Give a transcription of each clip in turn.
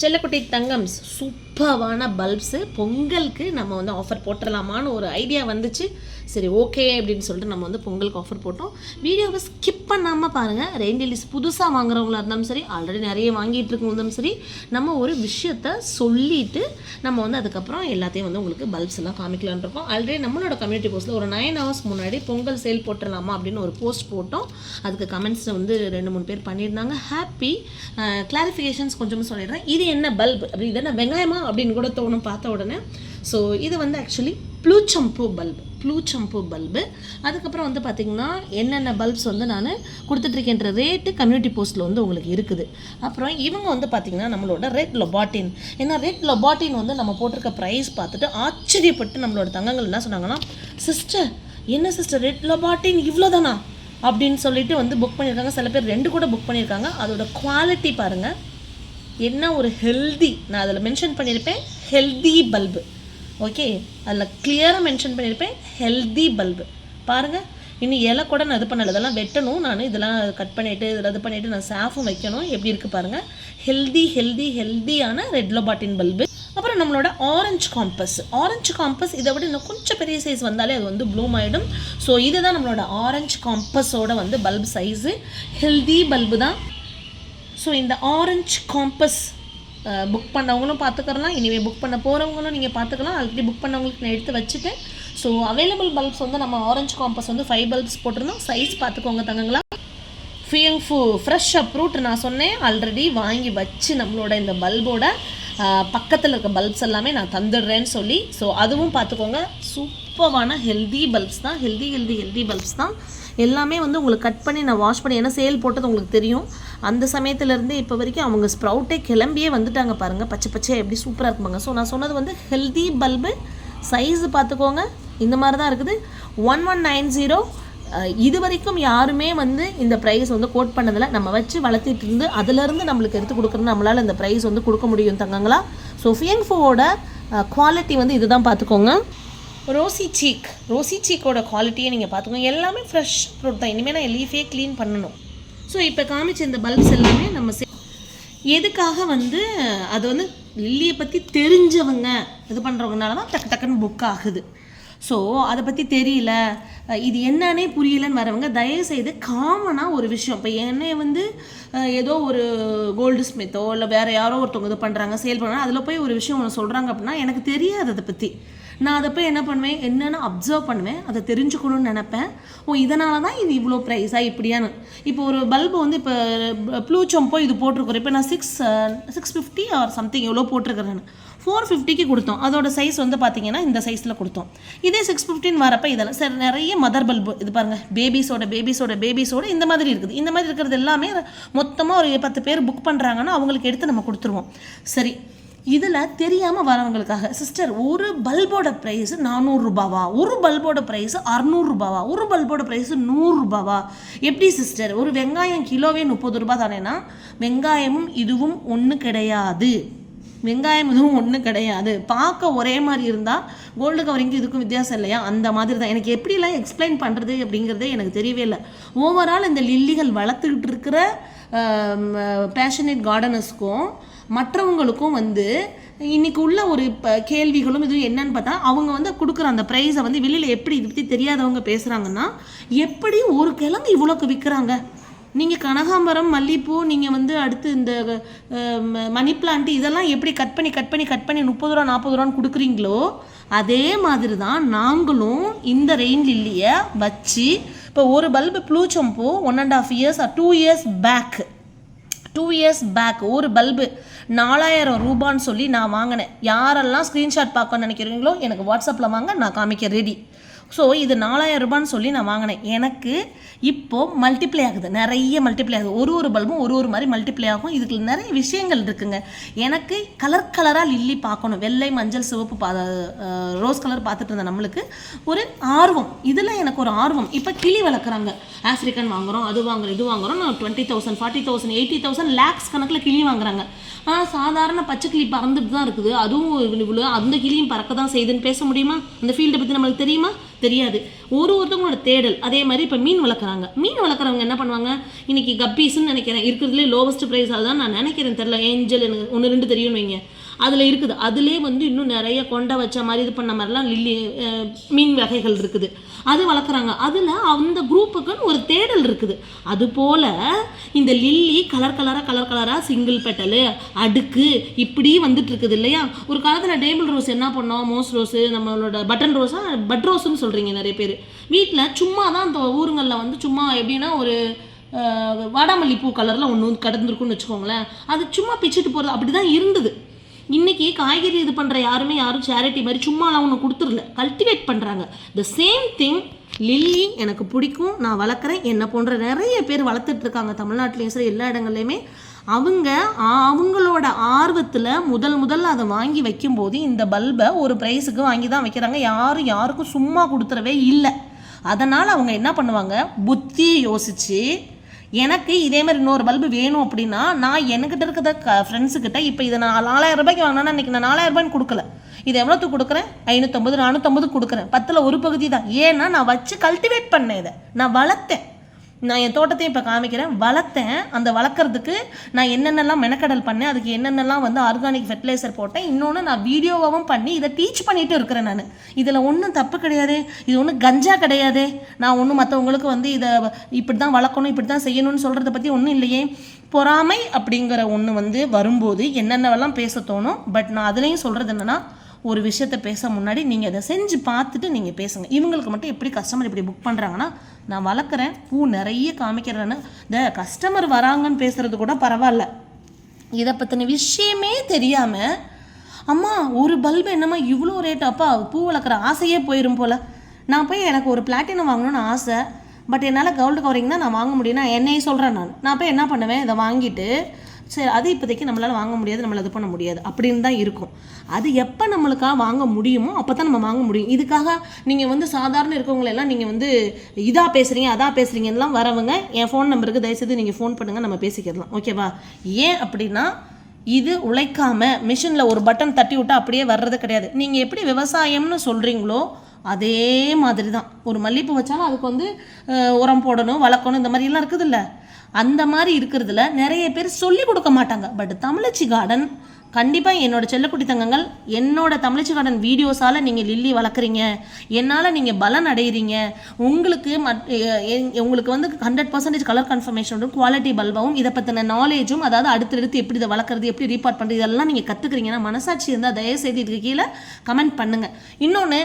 செல்லக்குட்டி தங்கம்ஸ் சூப்பர்வான பல்ப்ஸு பொங்கலுக்கு நம்ம வந்து ஆஃபர் போட்டுடலாமான்னு ஒரு ஐடியா வந்துச்சு. சரி ஓகே அப்படின்னு சொல்லிட்டு நம்ம வந்து பொங்கலுக்கு ஆஃபர் போட்டோம். வீடியோவை ஸ்கிப் பண்ணாமல் பாருங்கள் ரெயின்டெலிஸ் புதுசாக வாங்குறவங்களா இருந்தாலும் சரி ஆல்ரெடி நிறைய வாங்கிட்டு இருக்கவங்களும் சரி நம்ம ஒரு விஷயத்த சொல்லிட்டு நம்ம வந்து அதுக்கப்புறம் எல்லாத்தையும் வந்து உங்களுக்கு பல்ப்ஸ் எல்லாம் காமிக்கலான்னு இருக்கோம். ஆல்ரெடி நம்மளோட கம்யூனிட்டி போஸ்ட்டில் ஒரு நைன் ஹவர்ஸ் முன்னாடி பொங்கல் சேல் போட்டுடலாமா அப்படின்னு ஒரு போஸ்ட் போட்டோம். அதுக்கு கமெண்ட்ஸ் வந்து ரெண்டு மூணு பேர் பண்ணியிருந்தாங்க. ஹாப்பி கிளாரிஃபிகேஷன்ஸ் கொஞ்சம் சொல்லிடுறேன். இது என்ன பல்ப் அப்படி இது என்ன வெங்காயமா அப்படின்னு கூட தோணும் பார்த்த உடனே. ஸோ இது வந்து ஆக்சுவலி ப்ளூச்சம்பூ பல்ப் ப்ளூச்சம்பூ பல்பு. அதுக்கப்புறம் வந்து பார்த்திங்கன்னா என்னென்ன பல்ப்ஸ் வந்து நான் கொடுத்துட்ருக்கேன்ற ரேட்டு கம்யூனிட்டி போஸ்ட்டில் வந்து உங்களுக்கு இருக்குது. அப்புறம் இவங்க வந்து பார்த்திங்கன்னா நம்மளோட ரெட் லொபாட்டின் ஏன்னா ரெட் லொபாட்டின் வந்து நம்ம போட்டிருக்க ப்ரைஸ் பார்த்துட்டு ஆச்சரியப்பட்டு நம்மளோட தங்கங்கள் என்ன சொன்னாங்கன்னா சிஸ்டர் என்ன சிஸ்டர் ரெட் லொபாட்டின் இவ்வளோதானா அப்படின்னு சொல்லிட்டு வந்து புக் பண்ணியிருக்காங்க. சில பேர் ரெண்டு கூட புக் பண்ணியிருக்காங்க. அதோட குவாலிட்டி பாருங்கள் என்ன ஒரு ஹெல்தி நான் அதில் மென்ஷன் பண்ணியிருப்பேன். Healthy bulb. ஓகே அதில் கிளியராக மென்ஷன் பண்ணியிருப்பேன் ஹெல்தி பல்பு பாருங்கள் இன்னும் இலை கூட நான் இது பண்ணல. இதெல்லாம் வெட்டணும். நான் இதெல்லாம் கட் பண்ணிவிட்டு இதில் இது பண்ணிவிட்டு நான் சாஃபும் வைக்கணும். எப்படி இருக்குது பாருங்கள் ஹெல்தி ஹெல்தி ஹெல்தியான ரெட் லோபாட்டின் பல்பு அப்புறம் நம்மளோட ஆரஞ்சு காம்பஸ் ஆரஞ்சு காம்பஸ் இதை விட இன்னும் கொஞ்சம் பெரிய சைஸ் வந்தாலே அது வந்து ப்ளூம் ஆகிடும் ஸோ இது தான் நம்மளோட ஆரஞ்சு காம்பஸோட வந்து பல்ப் சைஸு ஹெல்தி பல்பு தான். ஸோ இந்த ஆரஞ்சு காம்பஸ் புக் பண்ணவங்களும் பார்த்துக்கலாம் இனிமேல் புக் பண்ண போகிறவங்களும் நீங்கள் பார்த்துக்கலாம் ஆல்ரெடி புக் பண்ணவங்களுக்கு நான் எடுத்து வச்சுட்டேன். ஸோ அவைலபிள் பல்ப்ஸ் வந்து நம்ம ஆரஞ்சு காம்பஸ் வந்து ஃபைவ் பல்ப்ஸ் போட்டிருந்தோம். சைஸ் பார்த்துக்கோங்க தங்கங்களா. ஃபியங் ஃபு ஃப்ரெஷ் அப்ரூட் நான் சொன்னேன். ஆல்ரெடி வாங்கி வச்சு நம்மளோட இந்த பல்போட பக்கத்தில் இருக்க பல்ப்ஸ் எல்லாமே நான் தந்துடுறேன்னு சொல்லி ஸோ அதுவும் பார்த்துக்கோங்க சூப்பரான ஹெல்தி பல்ப்ஸ் தான். ஹெல்தி ஹெல்தி ஹெல்தி பல்ப்ஸ் தான். எல்லாமே வந்து உங்களுக்கு கட் பண்ணி நான் வாஷ் பண்ணி ஏன்னா சேல் போட்டது உங்களுக்கு தெரியும். அந்த சமயத்துலேருந்து இப்போ வரைக்கும் அவங்க ஸ்ப்ரவுட்டே கிளம்பியே வந்துட்டாங்க பாருங்கள் பச்சை பச்சை எப்படி சூப்பராக இருக்குமாங்க ஸோ நான் சொன்னது வந்து ஹெல்தி பல்பு சைஸு பார்த்துக்கோங்க இந்த மாதிரி தான் இருக்குது. ஒன் ஒன் நைன் ஜீரோ இது வரைக்கும் யாருமே வந்து இந்த ப்ரைஸ் வந்து கோட் பண்ணதில் நம்ம வச்சு வளர்த்திட்டு இருந்து அதுலேருந்து நம்மளுக்கு எடுத்து கொடுக்குறது நம்மளால் இந்த ப்ரைஸ் வந்து கொடுக்க முடியும் தங்கங்களா? ஸோ ஃபியங்ஃபோவோட குவாலிட்டி வந்து இதுதான் பார்த்துக்கோங்க. ரோசி சீக் ரோசி சீக்கோட குவாலிட்டியை நீங்கள் பார்த்துக்கோங்க. எல்லாமே ஃப்ரெஷ் ஃப்ரூட் தான். இனிமேல் நான் லீஃபே க்ளீன் பண்ணணும். ஸோ இப்போ காமிச்ச இந்த பல்ப்ஸ் எல்லாமே நம்ம சே- எதுக்காக வந்து அது வந்து லில்லியை பற்றி தெரிஞ்சவங்க இது பண்ணுறவங்கனால தான் டக்கு டக்குன்னு புக் ஆகுது. ஸோ அதை பற்றி தெரியல. இது என்னன்னே புரியலன்னு வரவங்க தயவுசெய்து காமனாக ஒரு விஷயம். இப்போ என்ன வந்து ஏதோ ஒரு கோல்டு ஸ்மித்தோ இல்லை வேறு யாரோ ஒருத்தவங்க இது பண்ணுறாங்க சேல் பண்ணுறாங்க அதில் போய் ஒரு விஷயம் ஒன்று சொல்கிறாங்க அப்படின்னா எனக்கு தெரியாது அதை பற்றி நான் அதை போய் என்ன பண்ணுவேன்? என்னென்னு அப்சர்வ் பண்ணுவேன். அதை தெரிஞ்சுக்கணும்னு நினப்பேன். ஓ இதனால தான் இது இவ்வளோ ப்ரைஸாக இப்படியான்னு. இப்போ ஒரு பல்பு வந்து இப்போ ப்ளூ சொம்போ இது போட்டிருக்கிறோம். இப்போ நான் six six fifty or something எவ்வளோ போட்டிருக்கிறேன்னு. ஃபோர் ஃபிஃப்டிக்கு கொடுத்தோம். அதோட சைஸ் வந்து பார்த்தீங்கன்னா இந்த சைஸில் கொடுத்தோம். இதே சிக்ஸ் ஃபிஃப்டின் வரப்போ இதெல்லாம் சார் நிறைய மதர் பல்பு இது பாருங்கள் பேபிஸோட பேபிஸோட பேபிஸோட இந்த மாதிரி இருக்குது. இந்த மாதிரி இருக்கிறது எல்லாமே மொத்தமாக ஒரு பத்து பேர் புக் பண்ணுறாங்கன்னா அவங்களுக்கு எடுத்து நம்ம கொடுத்துருவோம். சரி இதில் தெரியாமல் வரவங்களுக்காக சிஸ்டர் ஒரு பல்போட ப்ரைஸ் நானூறுரூபாவா ஒரு பல்போட ப்ரைஸ் அறநூறுரூபாவா ஒரு பல்போட ப்ரைஸ் நூறுரூபாவா எப்படி சிஸ்டர் ஒரு வெங்காயம் கிலோவே முப்பது ரூபா தானேனா? வெங்காயமும் இதுவும் ஒன்று கிடையாது. வெங்காயம் எதுவும் ஒன்றும் கிடையாது. பார்க்க ஒரே மாதிரி இருந்தால் கோல்டு கவரிங்க்கு இதுக்கும் வித்தியாசம் இல்லையா? அந்த மாதிரி தான் எனக்கு எப்படிலாம் எக்ஸ்பிளைன் பண்ணுறது அப்படிங்கிறதே எனக்கு தெரியவே இல்லை. ஓவரால் இந்த லில்லிகள் வளர்த்துக்கிட்டு இருக்கிற பேஷனேட் கார்டனர்ஸ்க்கும் மற்றவங்களுக்கும் வந்து இன்னைக்கு உள்ள ஒரு இப்போ கேள்விகளும் இது என்னன்னு பார்த்தா அவங்க வந்து கொடுக்குற அந்த ப்ரைஸை வந்து வெளியில் எப்படி இதை பற்றி தெரியாதவங்க பேசுகிறாங்கன்னா எப்படி ஒரு கிழங்கு இவ்வளோக்கு விற்கிறாங்க? நீங்கள் கனகாம்பரம் மல்லிகைப்பூ நீங்கள் வந்து அடுத்து இந்த ம- மணி பிளான்ட் இதெல்லாம் எப்படி கட் பண்ணி கட் பண்ணி கட் பண்ணி முப்பது ரூபா நாற்பது ரூபான்னு கொடுக்குறீங்களோ அதே மாதிரி தான் நாங்களும் இந்த ரெயின் லில்லியை வச்சு இப்போ ஒரு bulb blue Sambu one and half years two years back two years back ஒரு பல்பு நாலாயிரம் ரூபான்னு சொல்லி நான் வாங்கினேன். யாரெல்லாம் ஸ்க்ரீன்ஷாட் பார்க்கணும்னு நினைக்கிறீங்களோ எனக்கு வாட்ஸ்அப்பில் வாங்க நான் காமிக்க ரெடி ஸோ இது நாலாயிரம் ரூபான்னு சொல்லி நான் வாங்கினேன். எனக்கு இப்போது மல்டிப்ளை ஆகுது. நிறைய மல்டிப்ளை ஆகுது. ஒரு ஒரு பல்பும் ஒரு ஒரு மாதிரி மல்டிப்ளை ஆகும். இதுக்கு நிறைய விஷயங்கள் இருக்குங்க. எனக்கு கலர் கலராக லில்லி பார்க்கணும். வெள்ளை மஞ்சள் சிவப்பு பா ரோஸ் கலர் பார்த்துட்டு இருந்த நம்மளுக்கு ஒரு ஆர்வம். இதில் எனக்கு ஒரு ஆர்வம். இப்போ கிளி வளர்க்குறாங்க. ஆஃப்ரிக்கன் வாங்குறோம் அது வாங்குறோம் இது வாங்குறோம். நான் twenty thousand forty thousand eighty thousand lakhs கணக்கில் கிளி வாங்குறாங்க. ஆனால் சாதாரண பச்சை கிளி பறந்துட்டு தான் இருக்குது. அதுவும் இவ்வளோ அந்த கிளியும் பறக்க தான் செய்யுதுன்னு பேச முடியுமா? அந்த ஃபீல்டை பற்றி நம்மளுக்கு தெரியுமா? தெரியாது. ஒரு ஒருத்தவங்களோட தேடல். அதே மாதிரி இப்போ மீன் வளர்க்குறாங்க. மீன் வளர்க்குறவங்க என்ன பண்ணுவாங்க? இன்னைக்கு கப்பீஸ்ன்னு நினைக்கிறேன். இருக்கிறதுலே லோவஸ்ட் ப்ரைஸ் அதுதான் நான் நினைக்கிறேன். தெரில ஏஞ்சல் எனக்கு ஒன்று ரெண்டு தெரியும்னு வைங்க. அதில் இருக்குது. அதிலே வந்து இன்னும் நிறைய கொண்டை வச்ச மாதிரி இது பண்ண மாதிரிலாம் லில்லி மீன் வகைகள் இருக்குது. அது வளர்க்குறாங்க. அதில் அந்த குரூப்புக்குன்னு ஒரு தேடல் இருக்குது. அதுபோல் இந்த லில்லி கலர் கலராக கலர் கலராக சிங்கிள் பெட்டலு அடுக்கு இப்படி வந்துட்டு இருக்குது இல்லையா? ஒரு காலத்தில் டேபிள் ரோஸ் என்ன பண்ணோம்? மோஸ் ரோஸு நம்மளோட பட்டன் ரோஸாக பட் ரோஸ்ன்னு சொல்கிறீங்க நிறைய பேர். வீட்டில் சும்மா தான் அந்த ஊருங்களில் வந்து சும்மா எப்படின்னா ஒரு வாடாமல்லி பூ கலரில் ஒன்று கடந்திருக்குன்னு வச்சுக்கோங்களேன். அது சும்மா பிச்சுட்டு போகிறது அப்படி தான் இருந்தது. இன்னைக்கு காய்கறி இது பண்ணுற யாருமே யாரும் சேரிட்டி மாதிரி சும்மாலாம் ஒன்று கொடுத்துடல. கல்டிவேட் பண்ணுறாங்க த சேம் திங் லில்லி எனக்கு பிடிக்கும். நான் வளர்க்குறேன். என்னை போன்ற நிறைய பேர் வளர்த்துட்டு இருக்காங்க. தமிழ்நாட்டிலையும் சரி எல்லா இடங்கள்லையுமே. அவங்க அவங்களோட ஆர்வத்தில் முதல் முதல்ல அதை வாங்கி வைக்கும்போது இந்த பல்பை ஒரு ப்ரைஸுக்கு வாங்கி தான் வைக்கிறாங்க. யாரும் யாருக்கும் சும்மா கொடுத்துறவே இல்லை. அதனால் அவங்க என்ன பண்ணுவாங்க? புத்தியை யோசித்து எனக்கு இதே மாதிரி இன்னொரு பல்பு வேணும் அப்படின்னா நான் என்கிட்ட இருக்கிற க ஃப்ரெண்ட்ஸுக்கிட்ட இப்போ இதை நான் நாலாயிரம் ரூபாய்க்கு வாங்கினா இன்னைக்கு நான் நாலாயிரம் ரூபாய்ன்னு கொடுக்கல. இது எவ்வளோத்துக்கு கொடுக்குறேன்? ஐநூற்றம்பது நானூற்றம்பது கொடுக்குறேன். பத்தில் ஒரு பகுதி தான். ஏன்னா நான் வச்சு கல்டிவேட் பண்ணேன் இதை. நான் வளர்த்தேன். நான் என் தோட்டத்தையும் இப்போ காமிக்கிறேன். வளர்த்தேன். அந்த வளர்க்குறதுக்கு நான் என்னென்னலாம் மெனக்கடல் பண்ணேன். அதுக்கு என்னென்னலாம் வந்து ஆர்கானிக் ஃபெர்டிலைசர் போட்டேன். இன்னொன்று நான் வீடியோவாகவும் பண்ணி இதை டீச் பண்ணிட்டு இருக்கிறேன் நான். இதில் ஒன்றும் தப்பு கிடையாது. இது ஒன்றும் கஞ்சா கிடையாது. நான் ஒன்றும் மற்றவங்களுக்கு வந்து இதை இப்படி தான் வளர்க்கணும் இப்படி தான் செய்யணும்னு சொல்கிறத பற்றி ஒன்றும் இல்லையே. பொறாமை அப்படிங்கிற ஒன்று வந்து வரும்போது என்னென்னவெல்லாம் பேச தோணும். பட் நான் அதுலேயும் சொல்கிறது என்னென்னா ஒரு விஷயத்த பேச முன்னாடி நீங்கள் அதை செஞ்சு பார்த்துட்டு நீங்கள் பேசுங்க. இவங்களுக்கு மட்டும் எப்படி கஸ்டமர் இப்படி புக் பண்ணுறாங்கன்னா நான் வளர்க்குறேன் பூ நிறைய காமிக்கிறேன்னு. இந்த கஸ்டமர் வராங்கன்னு பேசுகிறது கூட பரவாயில்ல. இதை பற்றின விஷயமே தெரியாமல் அம்மா ஒரு பல்பு என்னம்மா இவ்வளோ ரேட் அப்பா? பூ வளர்க்குற ஆசையே போயிடும் போல். நான் போய் எனக்கு ஒரு பிளாட்டினம் வாங்கணும்னு ஆசை. பட் என்னால் கவுல்டு கவரிங் தான் நான் வாங்க முடியும்னா என்னையே சொல்கிறேன் நான். நான் போய் என்ன பண்ணுவேன்? இதை வாங்கிட்டு சரி அது இப்போதைக்கு நம்மளால் வாங்க முடியாது நம்மளால் இது பண்ண முடியாது. அப்படின்னு தான் இருக்கும். அது எப்போ நம்மளுக்காக வாங்க முடியுமோ அப்போ தான் நம்ம வாங்க முடியும். இதுக்காக நீங்கள் வந்து சாதாரண இருக்கவங்களெல்லாம் நீங்கள் வந்து இதாக பேசுகிறீங்க அதாக பேசுகிறீங்கலாம் வரவங்க என் ஃபோன் நம்பருக்கு தயவுசெய்து நீங்கள் ஃபோன் பண்ணுங்கள் நம்ம பேசிக்கிடலாம். ஓகேவா ஏன் அப்படின்னா இது உழைக்காம மிஷினில் ஒரு பட்டன் தட்டி விட்டா அப்படியே வர்றது கிடையாது. நீங்கள் எப்படி விவசாயம்னு சொல்கிறீங்களோ அதே மாதிரி தான் ஒரு மல்லிகைப்பூ வச்சாலும் அதுக்கு வந்து உரம் போடணும் வளர்க்கணும் இந்த மாதிரிலாம் இருக்குதுல்ல. அந்த மாதிரி இருக்கிறதுல நிறைய பேர் சொல்லி கொடுக்க மாட்டாங்க. பட் தமிழச்சி கார்டன் கண்டிப்பாக என்னோட செல்லக்குட்டி தங்கங்கள் என்னோட தமிழச்சி கார்டன் வீடியோஸால் நீங்கள் லில்லி வளர்க்குறீங்க. என்னால் நீங்கள் பலன் அடைகிறீங்க உங்களுக்கு மட் உங்களுக்கு வந்து ஹண்ட்ரட் பர்சன்டேஜ் கலர் கன்ஃபர்மேஷனும் குவாலிட்டி பல்பாவும் இதை பற்றின நாலேஜும் அதாவது அடுத்தடுத்து எப்படி இதை வளர்க்குறது எப்படி ரீபார்ட் பண்ணுறது இதெல்லாம் நீங்கள் கற்றுக்குறீங்கன்னா மனசாட்சி இருந்தால் தயவுசெய்து இதுக்கு கீழே கமெண்ட் பண்ணுங்கள் இன்னொன்று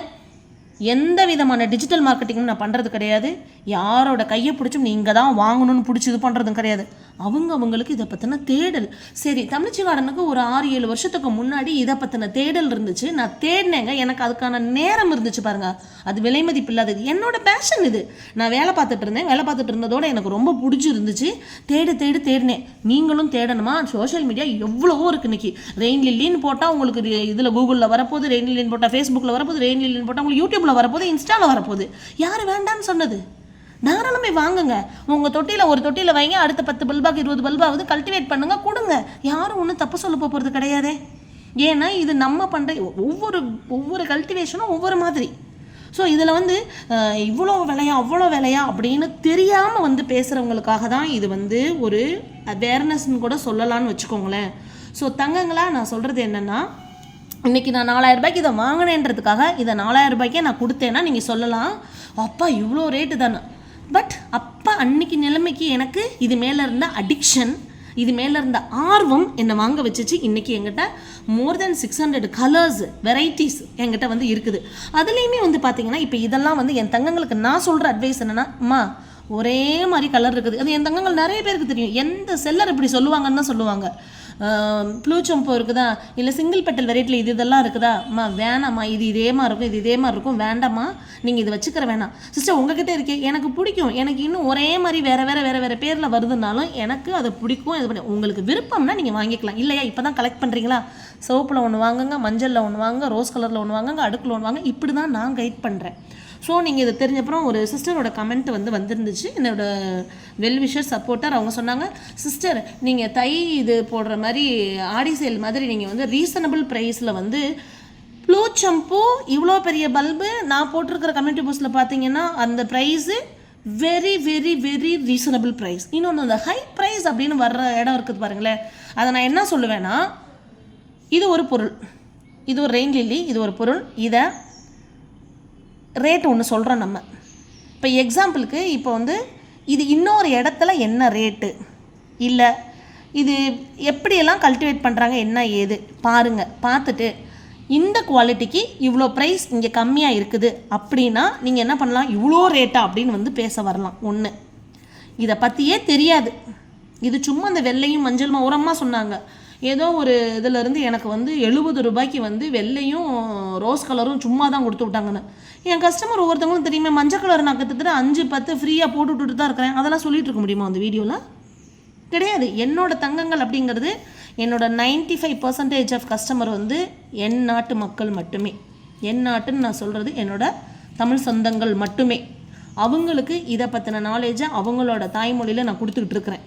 எந்த விதமான டிஜிட்டல் மார்க்கெட்டிங்கும் நான் பண்ணுறது கிடையாது. யாரோட கையை பிடிச்சும் நீங்கள் தான் வாங்கணும்னு பிடிச்சி இது பண்ணுறதும் கிடையாது. அவங்க அவங்களுக்கு இதை பற்றின தேடல். சரி தமிழ்ச்சி கார்டனுக்கு ஒரு ஆறு ஏழு வருஷத்துக்கு முன்னாடி இதை பற்றின தேடல் இருந்துச்சு. நான் தேடினேங்க. எனக்கு அதுக்கான நேரம் இருந்துச்சு பாருங்கள் அது விலை மதிப்பு இல்லாதது என்னோட பேஷன் இது. நான் வேலை பார்த்துட்டு இருந்தேன். வேலை பார்த்துட்டு இருந்ததோட எனக்கு ரொம்ப பிடிச்சிருந்துச்சு. தேடு தேடு தேடினேன். நீங்களும் தேடணுமா? சோஷியல் மீடியா எவ்வளவோ இருக்குது இன்னைக்கு. ரெயின் லில்லின்னு போட்டால் உங்களுக்கு இதில் கூகுளில் வரப்போகுது. ரெயின் லில்லின்னு போட்டால் ஃபேஸ்புக்கில் வரப்போகுது. ரெயின் லில்லின்னு போட்டால் உங்களுக்கு யூடியூப்பில் வரப்போகுது. இன்ஸ்டாவில் வரப்போகுது. யார் வேண்டாம்னு சொன்னது? தாராளமே வாங்குங்க. உங்கள் தொட்டியில் ஒரு தொட்டியில் வைங்க அடுத்த பத்து பல்பாக்கு இருபது பல்பாவது கல்டிவேட் பண்ணுங்க கொடுங்க. யாரும் ஒன்றும் தப்பு சொல்ல போகிறது கிடையாதே. ஏன்னா இது நம்ம பண்ணுற ஒவ்வொரு ஒவ்வொரு கல்டிவேஷனும் ஒவ்வொரு மாதிரி. ஸோ இதில் வந்து இவ்வளோ விலையா அவ்வளோ விலையா அப்படின்னு தெரியாமல் வந்து பேசுகிறவங்களுக்காக தான் இது வந்து ஒரு அவேர்னஸ்ன்னு கூட சொல்லலாம்னு வச்சுக்கோங்களேன். ஸோ தங்கங்களா நான் சொல்கிறது என்னென்னா இன்றைக்கி நான் நாலாயிரம் ரூபாய்க்கு இதை வாங்கினேன்றதுக்காக இதை நாலாயிரம் ரூபாய்க்கே நான் கொடுத்தேன்னா நீங்கள் சொல்லலாம். அப்பா இவ்வளோ ரேட்டு தானே. பட் அப்போ அன்னைக்கு நிலைமைக்கு எனக்கு இது மேலே இருந்த அடிக்ஷன் இது மேலே இருந்த ஆர்வம் என்னை வாங்க வச்சுச்சு. இன்றைக்கி எங்கிட்ட more than six hundred colours varieties என்கிட்ட வந்து இருக்குது. அதுலேயுமே வந்து பார்த்தீங்கன்னா இப்போ இதெல்லாம் வந்து என் தங்கங்களுக்கு நான் சொல்கிற அட்வைஸ் என்னென்னா அம்மா ஒரே மாதிரி கலர் இருக்குது. அது என் தங்கங்கள் நிறைய பேருக்கு தெரியும். எந்த செல்லர் இப்படி சொல்லுவாங்கன்னு தான் சொல்லுவாங்க. ப்ளூ சம்போ இருக்குதா? இல்லை சிங்கிள் பெட்டல் வெரைட்டியில் இது இதெல்லாம் இருக்குதா? அம்மா வேணாம்மா இது இதே மாதிரி இருக்கும் இது இதே மாதிரி இருக்கும் வேண்டாம்மா. நீங்கள் இது வச்சுக்கிற வேணாம். சிஸ்டர் உங்ககிட்ட இருக்கே எனக்கு பிடிக்கும். எனக்கு இன்னும் ஒரே மாதிரி வேறு வேறு வேறு வேறு பேரில் வருதுனாலும் எனக்கு அது பிடிக்கும் இது பண்ணி உங்களுக்கு விருப்பம்னா நீங்கள் வாங்கிக்கலாம். இல்லையா இப்போ தான் கலெக்ட் பண்ணுறீங்களா சிவப்பில் ஒன்று வாங்குங்க மஞ்சளில் ஒன்று வாங்க ரோஸ் கலரில் ஒன்று வாங்குங்க அடுக்கில் ஒன்று வாங்க இப்படி தான் நான் கைட் பண்ணுறேன் ஸோ நீங்கள் இது தெரிஞ்சப்புறம் ஒரு சிஸ்டரோட கமெண்ட் வந்து வந்திருந்துச்சு. என்னோட வெல்விஷர் சப்போர்ட்டர் அவங்க சொன்னாங்க சிஸ்டர் நீங்கள் தை இது போடுற மாதிரி ஆடி சேல் மாதிரி நீங்கள் வந்து ரீசனபிள் ப்ரைஸில் வந்து ப்ளூ சம்பூ இவ்வளோ பெரிய பல்பு நான் போட்டிருக்கிற கம்யூனிட்டி போஸ்ட்டில் பார்த்தீங்கன்னா அந்த price very very very reasonable price இன்னொன்று அந்த ஹை ப்ரைஸ் அப்படின்னு வர்ற இடம் இருக்குது பாருங்களேன். அதை நான் என்ன சொல்லுவேன்னா இது ஒரு பொருள். இது ஒரு ரெயின் லில்லி இது ஒரு பொருள். இதை ரேட் ஒன்று சொல்கிறோம் நம்ம. இப்போ எக்ஸாம்பிளுக்கு இப்போ வந்து இது இன்னொரு இடத்துல என்ன ரேட்டு இல்லை இது எப்படியெல்லாம் கல்டிவேட் பண்ணுறாங்க என்ன ஏது? பாருங்கள் பார்த்துட்டு இந்த குவாலிட்டிக்கு இவ்வளோ ப்ரைஸ் இங்கே கம்மியாக இருக்குது அப்படின்னா நீங்கள் என்ன பண்ணலாம்? இவ்வளோ ரேட்டா அப்படின்னு வந்து பேச வரலாம் ஒன்று இதை பற்றியே தெரியாது. இது சும்மா அந்த வெள்ளையும் மஞ்சள் உரமாக சொன்னாங்க. ஏதோ ஒரு இதுலேருந்து எனக்கு வந்து எழுபது ரூபாய்க்கு வந்து வெள்ளையும் ரோஸ் கலரும் சும்மா தான் கொடுத்து விட்டாங்கன்னு. என் கஸ்டமர் ஒவ்வொருத்தவங்களும் தெரியுமே மஞ்சள் கலர் நான் கிட்டத்தட்ட அஞ்சு பத்து ஃப்ரீயாக போட்டு விட்டுட்டு தான் இருக்கிறேன். அதெல்லாம் சொல்லிட்டு இருக்க முடியுமா அந்த வீடியோவில் கிடையாது. என்னோடய தங்கங்கள் அப்படிங்கிறது என்னோடய ninety five percentage of customer வந்து என் நாட்டு மக்கள் மட்டுமே. என் நாட்டுன்னு நான் சொல்கிறது என்னோட தமிழ் சொந்தங்கள் மட்டுமே. அவங்களுக்கு இதை பற்றின நாலேஜை அவங்களோட தாய்மொழியில் நான் கொடுத்துக்கிட்டு இருக்கிறேன்.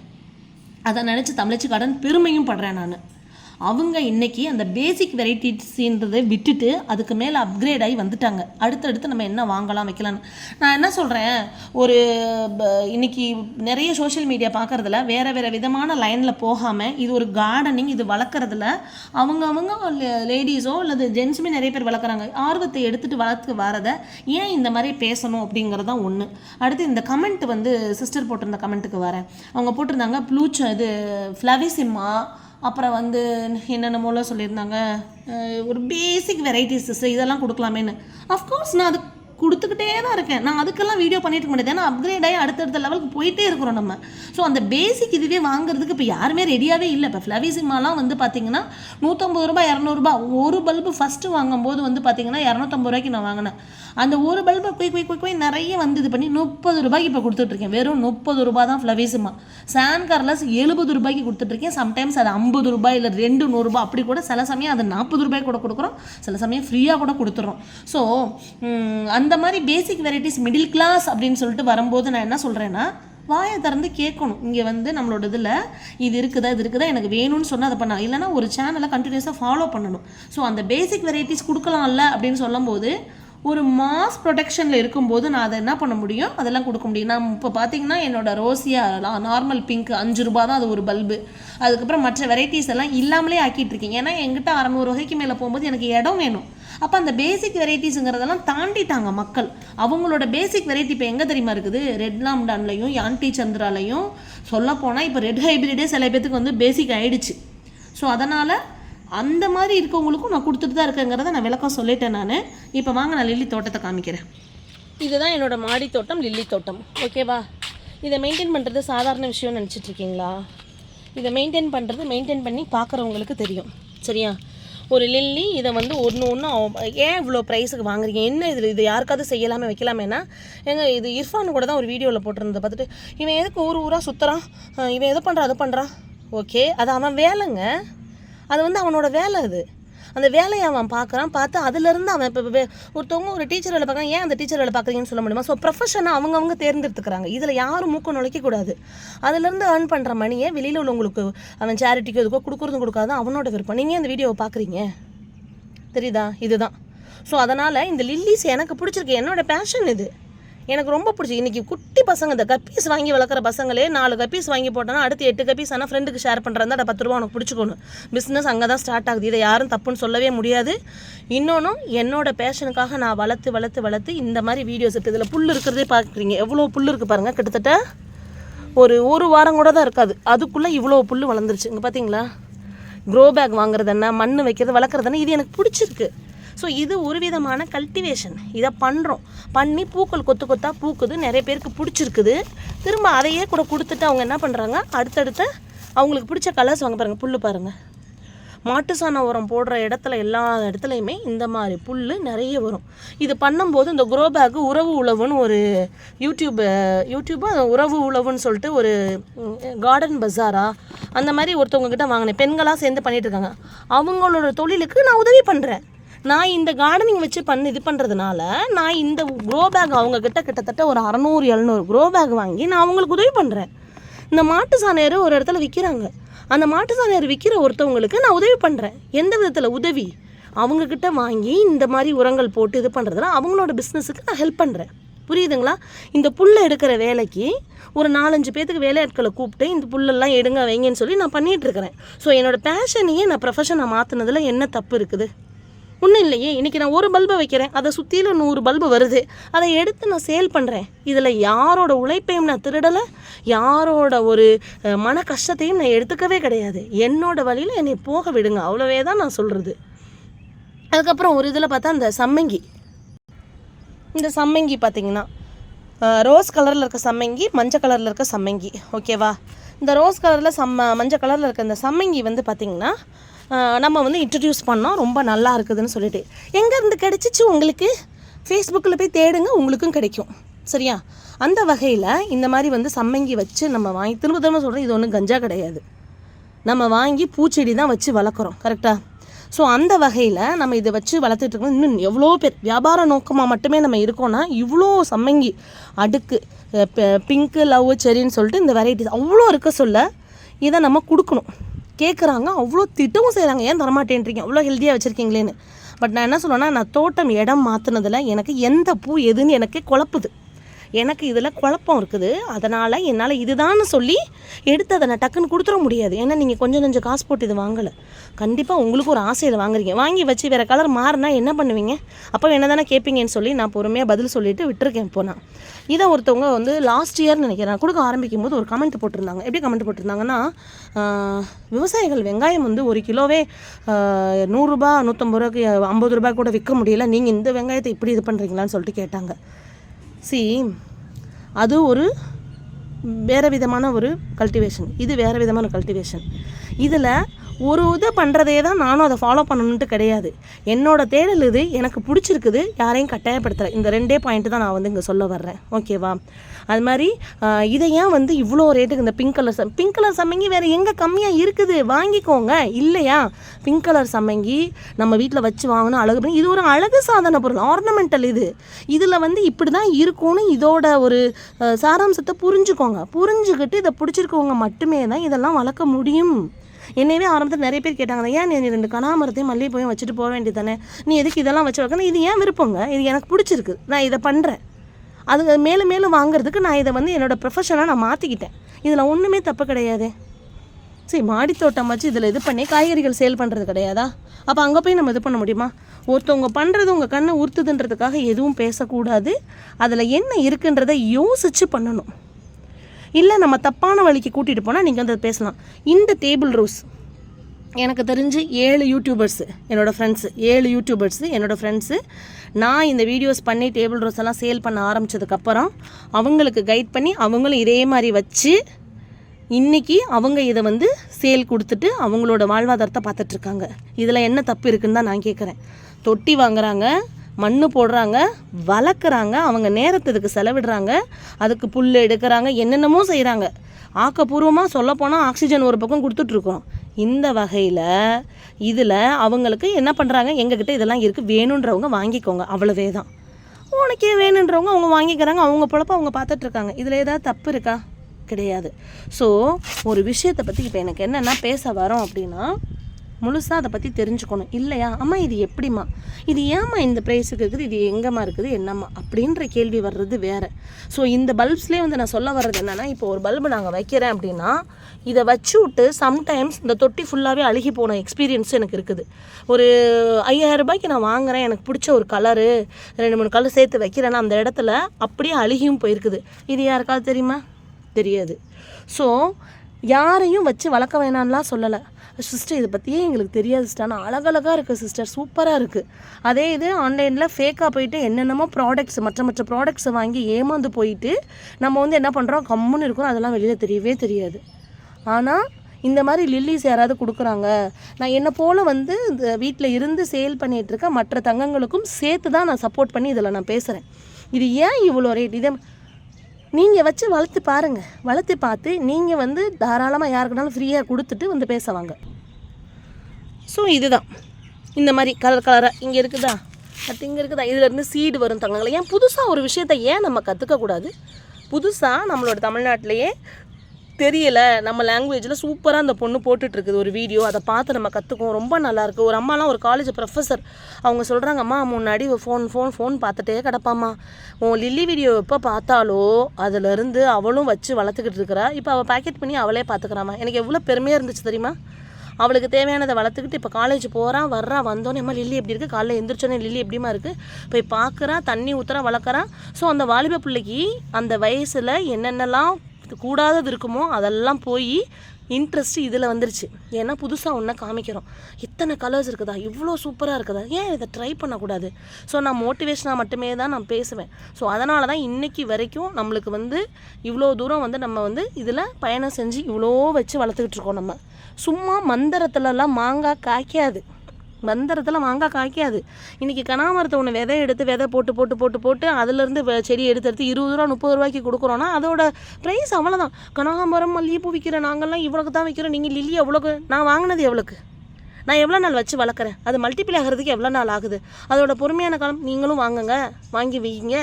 அதை நினச்சி தமிழச்சி கடன் பெருமையும் படுறேன் நான். அவங்க இன்னைக்கு அந்த பேசிக் வெரைட்டிஸ்ன்றதை விட்டுட்டு அதுக்கு மேலே அப்கிரேட் ஆகி வந்துட்டாங்க. அடுத்தடுத்து நம்ம என்ன வாங்கலாம் வைக்கலாம்னு நான் என்ன சொல்கிறேன் ஒரு ப- இன்னைக்கு நிறைய சோஷியல் மீடியா பார்க்குறதுல வேறு வேறு விதமான லைனில் போகாமல் இது ஒரு கார்டனிங் இது வளர்க்குறதுல அவங்க அவங்க லேடிஸோ அல்லது ஜென்ஸுமே நிறைய பேர் வளர்க்குறாங்க. ஆர்வத்தை எடுத்துகிட்டு வளர்த்து வரதை ஏன் இந்த மாதிரி பேசணும் அப்படிங்கிறது தான் ஒன்று அடுத்து இந்த கமெண்ட் வந்து சிஸ்டர் போட்டிருந்த கமெண்ட்டுக்கு வரேன். அவங்க போட்டிருந்தாங்க ப்ளூச்சம் இது ஃப்ளவிசிம்மா அப்புறம் வந்து என்னென்னமோலாம் சொல்லியிருந்தாங்க ஒரு பேசிக் வெரைட்டிஸ் இதெல்லாம் கொடுக்கலாமேன்னு. அஃப்கோர்ஸ் நான் அது கொடுத்துக்கிட்டே தான் இருக்கேன். நான் அதுக்கெல்லாம் வீடியோ பண்ணிட்டு இருக்க முடியாது ஏன்னா அப்கிரேட் ஆகி அடுத்தடுத்த லெவலுக்கு போயிட்டே இருக்கிறோம் நம்ம. ஸோ அந்த பேசிக் இதுவே வாங்குறதுக்கு இப்போ யாருமே ரெடியாகவே இல்லை. இப்போ ஃப்ளவிசிமாலாம் வந்து பார்த்தீங்கன்னா நூற்றம்பது ரூபாய் இரநூறுபா ஒரு பல்பு ஃபஸ்ட்டு வாங்கும்போது வந்து பார்த்தீங்கன்னா இரநூத்தம்பது ரூபாய்க்கு நான் வாங்கினேன். அந்த ஒரு பல்பை குய் குய் குய் குய் நிறைய வந்து இது பண்ணி முப்பது ரூபாய்க்கு இப்போ கொடுத்துட்ருக்கேன் வெறும் முப்பது ரூபாய் தான் ஃப்ளவிசிமா சான் கார்லஸ் எழுபது ரூபாய்க்கு கொடுத்துட்ருக்கேன் சம்டைம்ஸ் அது ஐம்பது ரூபாய் இல்லை ரெண்டு நூறுரூபா அப்படி கூட சில சமயம் அது நாற்பது ரூபாய்க்கு கூட கொடுக்குறோம். சில சமயம் ஃப்ரீயாக கூட கொடுத்துட்றோம். ஸோ அந்த மாதிரி பேசிக் வெரைட்டிஸ் மிடில் கிளாஸ் அப்படின்னு சொல்லிட்டு வரும்போது நான் என்ன சொல்கிறேன்னா வாயை திறந்து கேட்கணும். இங்கே வந்து நம்மளோட இதில் இது இருக்குதா இது இருக்குதா எனக்கு வேணும்னு சொன்னால் அதை பண்ணலாம். இல்லைன்னா ஒரு சேனலை கண்டினியூஸாக ஃபாலோ பண்ணணும். ஸோ அந்த பேசிக் வெரைட்டிஸ் கொடுக்கலாம்ல அப்படின்னு சொல்லும்போது ஒரு மாஸ் ப்ரொடெக்ஷனில் இருக்கும்போது நான் அதை என்ன பண்ண முடியும்? அதெல்லாம் கொடுக்க முடியும். நான் இப்போ பார்த்தீங்கன்னா என்னோடய ரோசியா நார்மல் பிங்க் அஞ்சு ரூபா தான் அது ஒரு பல்பு அதுக்கப்புறம் மற்ற வெரைட்டிஸ் எல்லாம் இல்லாமலே ஆக்கிட்டு இருக்கீங்க ஏன்னா எங்கிட்ட அறநூறு வகைக்கு மேலே போகும்போது எனக்கு இடம் வேணும். அப்போ அந்த பேசிக் வெரைட்டிஸுங்கிறதெல்லாம் தாண்டிட்டாங்க மக்கள். அவங்களோட பேசிக் வெரைட்டி இப்போ எங்கே தெரியுமா இருக்குது? ரெட் லாம்டான்லையும் யான்டி சந்திராலையும் சொல்லப்போனால் இப்போ ரெட் ஹைப்ரிடே சில பேத்துக்கு வந்து பேசிக் ஆயிடுச்சு. ஸோ அதனால் அந்த மாதிரி இருக்கவங்களுக்கும் நான் கொடுத்துட்டு தான் இருக்கேங்கிறத நான் விளக்கம் சொல்லிட்டேன் நான். இப்போ வாங்க நான் லில்லி தோட்டத்தை காமிக்கிறேன். இதுதான் என்னோடய மாடி தோட்டம் லில்லி தோட்டம். ஓகேவா இதை மெயின்டைன் பண்ணுறது சாதாரண விஷயம்னு நினச்சிட்டு இருக்கீங்களா? இதை மெயின்டைன் பண்ணுறது மெயின்டைன் பண்ணி பார்க்குறவங்களுக்கு தெரியும். சரியா? ஒரு லில்லி இதை வந்து ஒன்று ஒன்று ஏன் இவ்வளோ ப்ரைஸுக்கு வாங்குறீங்க? என்ன இதில் இது யாருக்காவது செய்யலாமே வைக்கலாமேனா ஏங்க இது இர்ஃபான் கூட தான் ஒரு வீடியோவில் போட்டிருந்தது பார்த்துட்டு இவன் எதுக்கு ஊர் ஊராக சுற்றுறான் இவன் எதை பண்ணுறான் அதை பண்ணுறான் ஓகே அது அவன் வேலைங்க. அது வந்து அவனோட வேலை அது. அந்த வேலையை அவன் பார்க்குறான் பார்த்து அதுலேருந்து அவன் இப்போ ஒருத்தவங்க ஒரு டீச்சர் வேலை பார்க்குறாங்க ஏன் அந்த டீச்சர் வேலை பார்க்குறீங்கன்னு சொல்ல முடியுமா? ஸோ ப்ரொஃபஷனை அவங்கவுங்க தேர்ந்தெடுத்துக்கிறாங்க. இதில் யாரும் மூக்க நுழைக்கக்கூடாது அதுலேருந்து ஏர்ன் பண்ணுற மணியை வெளியில் உள்ளவங்களுக்கு அவன் சேரிட்டிக்கு எதுக்கோ கொடுக்குறதும் கொடுக்காதும் அவனோட விருப்பம். நீங்கள் அந்த வீடியோவை பார்க்குறீங்க? தெரியுதா? இதுதான். ஸோ அதனால் இந்த லில்லிஸ் எனக்கு பிடிச்சிருக்கு. என்னோட பேஷன் இது. எனக்கு ரொம்ப பிடிச்சி இன்றைக்கி குட்டி பசங்க இந்த கப்பீஸ் வாங்கி வளர்க்குற பசங்களே நாலு கப்பீஸ் வாங்கி போட்டோன்னா அடுத்து எட்டு கப்பீஸ் ஆனால் ஃப்ரெண்டுக்கு ஷேர் பண்ணுறதா அதை பத்து ரூபா உனக்கு பிடிச்சிக்கணும். பிஸ்னஸ் அங்கே தான் ஸ்டார்ட் ஆகுது. இதை யாரும் தப்புன்னு சொல்லவே முடியாது. இன்னொன்றும் என்னோட பேஷனுக்காக நான் வளர்த்து வளர்த்து வளர்த்து இந்த மாதிரி வீடியோஸ் இருக்குது இதில் புல் இருக்கிறதே பார்க்குறீங்க. எவ்வளோ புல் இருக்குது பாருங்கள் கிட்டத்தட்ட ஒரு ஒரு வாரம் கூட தான் இருக்காது. அதுக்குள்ளே இவ்வளோ புல் வளர்ந்துருச்சு. இங்கே பார்த்தீங்களா க்ரோ பேக் வாங்குறது என்ன மண் வைக்கிறது வளர்க்குறது என்ன இது எனக்கு பிடிச்சிருக்கு. ஸோ இது ஒரு விதமான கல்டிவேஷன் இதை பண்ணுறோம் பண்ணி பூக்கள் கொத்து கொத்தா பூக்குது. நிறைய பேருக்கு பிடிச்சிருக்குது. திரும்ப அதையே கூட கொடுத்துட்டு அவங்க என்ன பண்ணுறாங்க அடுத்தடுத்த அவங்களுக்கு பிடிச்ச கலர்ஸ் வாங்க பாருங்கள் புல் பாருங்கள் மாட்டு சாண உரம் போடுற இடத்துல எல்லா இடத்துலையுமே இந்த மாதிரி புல் நிறைய வரும். இது பண்ணும்போது இந்த குரோ பேக்கு உறவு உழவுன்னு ஒரு யூடியூப் யூடியூப் உறவு உழவுன்னு சொல்லிட்டு ஒரு கார்டன் பஜாரா அந்த மாதிரி ஒருத்தவங்கக்கிட்ட வாங்கினேன். பெண்களாக சேர்ந்து பண்ணிகிட்டு இருக்காங்க. அவங்களோட தொழிலுக்கு நான் உதவி பண்ணுறேன் நான் இந்த கார்டனிங் வச்சு பண்ணி இது பண்ணுறதுனால நான் இந்த க்ரோ பேக் அவங்க கிட்ட கிட்டத்தட்ட ஒரு அறநூறு எழுநூறு க்ரோ பேக் வாங்கி நான் அவங்களுக்கு உதவி பண்ணுறேன் இந்த மாட்டு சாணையர் ஒரு இடத்துல விற்கிறாங்க அந்த மாட்டு சாணியார் விற்கிற ஒருத்தவங்களுக்கு நான் உதவி பண்ணுறேன் எந்த விதத்தில் உதவி? அவங்கக்கிட்ட வாங்கி இந்த மாதிரி உரங்கள் போட்டு இது பண்ணுறதுல அவங்களோட பிஸ்னஸுக்கு நான் ஹெல்ப் பண்ணுறேன் புரியுதுங்களா? இந்த புல்லை எடுக்கிற வேலைக்கு ஒரு நாலஞ்சு பேத்துக்கு வேலையாட்களை கூப்பிட்டு இந்த புல்லெல்லாம் எடுங்க வைங்கன்னு சொல்லி நான் பண்ணிகிட்டு இருக்கிறேன். ஸோ என்னோட பேஷனையே நான் ப்ரொஃபஷனை மாற்றினதில் என்ன தப்பு இருக்குது? ஒன்றும் இல்லையே இன்றைக்கி நான் ஒரு பல்பை வைக்கிறேன். அதை சுற்றிலும் நூறு பல்பு வருது. அதை எடுத்து நான் சேல் பண்ணுறேன் இதில் யாரோட உழைப்பையும் நான் திருடலை யாரோட ஒரு மன கஷ்டத்தையும் நான் எடுத்துக்கவே கிடையாது. என்னோட வழியில் என்னை போக விடுங்க. அவ்வளோவே தான் நான் சொல்கிறது அதுக்கப்புறம் ஒரு இதில் பார்த்தா அந்த சம்மங்கி. இந்த சம்மங்கி பார்த்தீங்கன்னா ரோஸ் கலரில் இருக்க சம்மங்கி மஞ்சள் கலரில் இருக்க சம்மங்கி. ஓகேவா இந்த ரோஸ் கலரில் சம்ம மஞ்சள் கலரில் இருக்க இந்த சம்மங்கி வந்து பார்த்திங்கன்னா நம்ம வந்து இன்ட்ரடியூஸ் பண்ணோம் ரொம்ப நல்லா இருக்குதுன்னு சொல்லிட்டு. எங்கேருந்து கிடச்சிச்சு உங்களுக்கு? ஃபேஸ்புக்கில் போய் தேடுங்க உங்களுக்கும் கிடைக்கும். சரியா? அந்த வகையில் இந்த மாதிரி வந்து சம்மங்கி வச்சு நம்ம வாங்கி திரும்ப திரும்ப சொல்கிறேன் இது ஒன்றும் கஞ்சா கிடையாது. நம்ம வாங்கி பூச்செடி தான் வச்சு வளர்க்குறோம் கரெக்டாக ஸோ அந்த வகையில் நம்ம இதை வச்சு வளர்த்துட்டு இருக்கோம். இன்னும் எவ்வளோ பேர் வியாபார நோக்கமாக மட்டுமே நம்ம இருக்கோம்னா இவ்வளோ சம்மங்கி அடுக்கு பிங்க்கு லவ் செரின்னு சொல்லிட்டு இந்த வெரைட்டிஸ் அவ்வளோ இருக்க சொல்ல இதை நம்ம கொடுக்கணும். கேட்குறாங்க அவ்வளோ திட்டவும் செய்கிறாங்க ஏன் தரமாட்டேன்றீங்க? அவ்வளோ ஹெல்த்தியாக வச்சுருக்கீங்களேன்னு. பட் நான் என்ன சொல்லுவேன்னா நான் தோட்டம் இடம் மாற்றினதில் எனக்கு எந்த பூ எதுன்னு எனக்கு குழப்புது. எனக்கு இதில் குழப்பம் இருக்குது. அதனால் என்னால் இதுதான்னு சொல்லி எடுத்து அதை நான் டக்குன்னு கொடுத்துட முடியாது. ஏன்னா நீங்கள் கொஞ்சம் கொஞ்சம் காசு போட்டு இது வாங்கலை. கண்டிப்பாக உங்களுக்கு ஒரு ஆசையில் வாங்குறீங்க. வாங்கி வச்சு வேறு கலர் மாறினா என்ன பண்ணுவீங்க? அப்போ என்ன தானே கேட்பீங்கன்னு சொல்லி நான் பொறுமையாக பதில் சொல்லிவிட்டு விட்டுருக்கேன் இப்போ நான். இதை ஒருத்தவங்க வந்து லாஸ்ட் இயர்னு நினைக்கிறேன். நான் கொடுக்க ஆரம்பிக்கும் போது ஒரு கமெண்ட் போட்டிருந்தாங்க. எப்படி கமெண்ட் போட்டிருந்தாங்கன்னா விவசாயிகள் வெங்காயம் வந்து ஒரு கிலோவே நூறுரூபா நூற்றம்பது ரூபாய்க்கு ஐம்பது ரூபாய் கூட விற்க முடியல. நீங்கள் இந்த வெங்காயத்தை இப்படி இது பண்ணுறீங்களான்னு சொல்லிட்டு கேட்டாங்க. சி அது ஒரு வேறு விதமான ஒரு கல்டிவேஷன் இது வேறு விதமான கல்டிவேஷன் இதில் ஒரு இதை பண்ணுறதே தான் நானும் அதை ஃபாலோ பண்ணணுன்ட்டு கிடையாது. என்னோட தேடல் இது எனக்கு பிடிச்சிருக்குது யாரையும் கட்டாயப்படுத்தலை. இந்த ரெண்டே பாயிண்ட்டு தான் நான் வந்து இங்கே சொல்ல வர்றேன். ஓகேவா அது மாதிரி இதை ஏன் வந்து இவ்வளோ ரேட்டுக்கு இந்த பிங்க் கலர் சம் பிங்க் கலர் சம்மங்கி வேறு எங்கே கம்மியாக இருக்குது? வாங்கிக்கோங்க. இல்லையா? பிங்க் கலர் சம்மங்கி நம்ம வீட்டில் வச்சு வாங்கணும் அழகு பண்ணி இது ஒரு அழகு சாதன பொருள் ஆர்னமெண்டல் இது. இதில் வந்து இப்படி தான் இருக்கும்னு இதோட ஒரு சாராம்சத்தை புரிஞ்சுக்கோங்க. புரிஞ்சுக்கிட்டு இதை பிடிச்சிருக்கவங்க மட்டுமே தான் இதெல்லாம் வளர்க்க முடியும். என்னையவே ஆரம்பத்தில் நிறைய பேர் கேட்டாங்க ஏன் நீ ரெண்டு கனாமரத்தையும் மல்லிகைப்பூவையும் வச்சுட்டு போக வேண்டியது தானே நீ எதுக்கு இதெல்லாம் வச்சு வைக்கணும் இது ஏன் விருப்பங்க? இது எனக்கு பிடிச்சிருக்கு. நான் இதை பண்ணுறேன் அது மேலும் மேலும் வாங்குறதுக்கு நான் இதை வந்து என்னோடய ப்ரொஃபஷனாக நான் மாற்றிக்கிட்டேன் இதில் ஒன்றுமே தப்பு கிடையாது. சரி மாடித்தோட்டம் வச்சு இதில் இது பண்ணி காய்கறிகள் சேல் பண்ணுறது கிடையாதா? அப்போ அங்கே போய் நம்ம இது பண்ண முடியுமா? ஒருத்தவங்க பண்ணுறது உங்கள் கண்ணை உறுத்துதுன்றதுக்காக எதுவும் பேசக்கூடாது. அதில் என்ன இருக்குன்றதை யோசித்து பண்ணணும். இல்லை நம்ம தப்பான வழிக்கு கூட்டிகிட்டு போனால் நீங்கள் வந்து அதை பேசலாம். இந்த டேபிள் ரோஸ் எனக்கு தெரிஞ்சு ஏழு யூடியூபர்ஸு என்னோடய ஃப்ரெண்ட்ஸு ஏழு யூடியூபர்ஸு என்னோடய ஃப்ரெண்ட்ஸு நான் இந்த வீடியோஸ் பண்ணி டேபிள் ரோஸ் எல்லாம் சேல் பண்ண ஆரம்பித்ததுக்கப்புறம் அவங்களுக்கு கைட் பண்ணி அவங்களும் இதே மாதிரி வச்சு இன்னைக்கு அவங்க இதை வந்து சேல் கொடுத்துட்டு அவங்களோட வாழ்வாதாரத்தை பார்த்துட்ருக்காங்க இதில் என்ன தப்பு இருக்குன்னு தான் நான் கேட்குறேன் தொட்டி வாங்குறாங்க. மண் போடுறாங்க வளர்க்குறாங்க அவங்க நேரத்தை இதுக்கு செலவிடுறாங்க அதுக்கு புல் எடுக்கிறாங்க என்னென்னமோ செய்கிறாங்க ஆக்கப்பூர்வமாக சொல்லப்போனால் ஆக்சிஜன் ஒரு பக்கம் கொடுத்துட்ருக்கோம். இந்த வகையில் இதில் அவங்களுக்கு என்ன பண்ணுறாங்க எங்ககிட்ட இதெல்லாம் இருக்குது வேணுன்றவங்க வாங்கிக்கோங்க அவ்வளவே தான் உனக்கே வேணுன்றவங்க அவங்க வாங்கிக்கிறாங்க அவங்க பொழப்ப அவங்க பார்த்துட்ருக்காங்க இதில் ஏதாவது தப்பு இருக்கா? கிடையாது. ஸோ ஒரு விஷயத்தை பற்றி இப்போ எனக்கு என்னென்னா பேச வரோம் அப்படின்னா முழுசாக அதை பற்றி தெரிஞ்சுக்கணும். இல்லையா? அம்மா இது எப்படிம்மா? இது ஏம்மா இந்த ப்ரைஸுக்கு இருக்குது? இது எங்கம்மா இருக்குது? என்னம்மா? அப்படின்ற கேள்வி வர்றது வேறு. ஸோ இந்த பல்ப்ஸ்லேயே வந்து நான் சொல்ல வர்றது என்னென்னா இப்போ ஒரு பல்பு நாங்கள் வைக்கிறேன் அப்படின்னா இதை வச்சு விட்டு சம்டைம்ஸ் இந்த தொட்டி ஃபுல்லாகவே அழுகி போன எக்ஸ்பீரியன்ஸ் எனக்கு இருக்குது. ஒரு ஐயாயிரம் ரூபாய்க்கு நான் வாங்குறேன் எனக்கு பிடிச்ச ஒரு கலரு ரெண்டு மூணு கலர் சேர்த்து வைக்கிறேன்னா அந்த இடத்துல அப்படியே அழுகியும் போயிருக்குது. இது யாருக்காவது தெரியுமா? தெரியாது. ஸோ யாரையும் வச்சு வளர்க்க வேணாம்லாம் சொல்லலை. சிஸ்டர் இதை பற்றியே எங்களுக்கு தெரியாது சிஸ்டர் ஆனால் அழகழகாக இருக்குது சிஸ்டர் சூப்பராக இருக்குது அதே இது ஆன்லைனில் ஃபேக்காக போயிட்டு என்னென்னமோ ப்ராடக்ட்ஸ் மற்ற மற்ற ப்ராடக்ட்ஸை வாங்கி ஏமாந்து போயிட்டு நம்ம வந்து என்ன பண்ணுறோம் கம்முன்னு இருக்கோம். அதெல்லாம் வெளியில் தெரியவே தெரியாது. ஆனால் இந்த மாதிரி லில்லிஸ் யாராவது கொடுக்குறாங்க? நான் என்னை போல் வந்து இந்த வீட்டில் இருந்து சேல் பண்ணிகிட்டு மற்ற தங்கங்களுக்கும் சேர்த்து தான் நான் சப்போர்ட் பண்ணி இதில் நான் பேசுகிறேன் இது ஏன் இவ்வளோ ரேட் இதே நீங்கள் வச்சு வளர்த்து பாருங்கள் வளர்த்து பார்த்து நீங்கள் வந்து தாராளமாக யாருக்குனாலும் ஃப்ரீயாக கொடுத்துட்டு வந்து பேசுவாங்க. ஸோ இதுதான். இந்த மாதிரி கலர் கலராக இங்கே இருக்குதா? அடுத்து இங்கே இருக்குதா? இதுலேருந்து சீடு வரும் தங்கங்களை. ஏன் புதுசாக ஒரு விஷயத்தை ஏன் நம்ம கற்றுக்கக்கூடாது புதுசாக நம்மளோட தமிழ்நாட்டிலேயே தெரியல. நம்ம லாங்குவேஜில் சூப்பராக அந்த பொண்ணு போட்டுட்ருக்குது. ஒரு வீடியோ அதை பார்த்து நம்ம கற்றுக்குவோம் ரொம்ப நல்லாயிருக்கு ஒரு அம்மாலாம் ஒரு காலேஜ் ப்ரொஃபஸர் அவங்க சொல்கிறாங்க அம்மா முன்னாடி ஃபோன் ஃபோன் ஃபோன் பார்த்துட்டே கிடப்பாம்மா. உன் லில்லி வீடியோ எப்போ பார்த்தாலோ அதுலேருந்து அவளும் வச்சு வளர்த்துக்கிட்டு இருக்கிறா. இப்போ அவள் பேக்கெட் பண்ணி அவளே பார்த்துக்கிறாமா எனக்கு எவ்வளோ பெருமையாக இருந்துச்சு தெரியுமா? அவளுக்கு தேவையானதை வளர்த்துக்கிட்டு இப்போ காலேஜ் போகிறான் வர்றா வந்தோன்னே அம்மா லில்லி எப்படி இருக்குது காலைல எந்திரிச்சோன்னே லில்லி எப்படிமா இருக்குது போய் பார்க்குறா தண்ணி ஊற்றுறா வளர்க்குறா. ஸோ அந்த வாலிப பிள்ளைக்கு அந்த வயசில் என்னென்னலாம் கூடாதது இருக்குமோ அதெல்லாம் போய் இன்ட்ரெஸ்ட் இதில் வந்துருச்சு. ஏன்னா புதுசாக ஒன்றை காமிக்கிறோம். இத்தனை கலர்ஸ் இருக்குதா? இவ்வளோ சூப்பராக இருக்குதா? ஏன் இதை ட்ரை பண்ணக்கூடாது? ஸோ நான் மோட்டிவேஷனாக மட்டுமே தான் நான் பேசுவேன். ஸோ அதனால தான் இன்னைக்கு வரைக்கும் நம்மளுக்கு வந்து இவ்வளோ தூரம் வந்து நம்ம வந்து இதில் பயணம் செஞ்சு இவ்வளோ வச்சு வளர்த்துக்கிட்டு இருக்கோம் நம்ம. சும்மா மந்திரத்துலலாம் மாங்காய் காய்க்காது. மந்திரத்தில் மாங்காய் காய்க்காது. இன்றைக்கி கனாமரத்தை ஒன்று விதை எடுத்து விதை போட்டு போட்டு போட்டு போட்டு அதுலேருந்து செடி எடுத்து எடுத்து இருபது ரூபா முப்பது ரூபாய்க்கு கொடுக்குறோன்னா அதோட ப்ரைஸ் அவ்வளோதான் கனகாமரம் மல்லிகைப்பூ விற்கிறேன் நாங்கள்லாம் இவ்வளோக்கு தான் விற்கிறோம் நீங்கள் லில்லி எவ்வளோக்கு நான் வாங்கினது எவ்வளோக்கு நான் எவ்வளோ நாள் வச்சு வளர்க்குறேன்? அது மல்டிப்ளை ஆகிறதுக்கு எவ்வளோ நாள் ஆகுது? அதோட பொறுமையான காலம் நீங்களும் வாங்குங்க. வாங்கி வைங்க.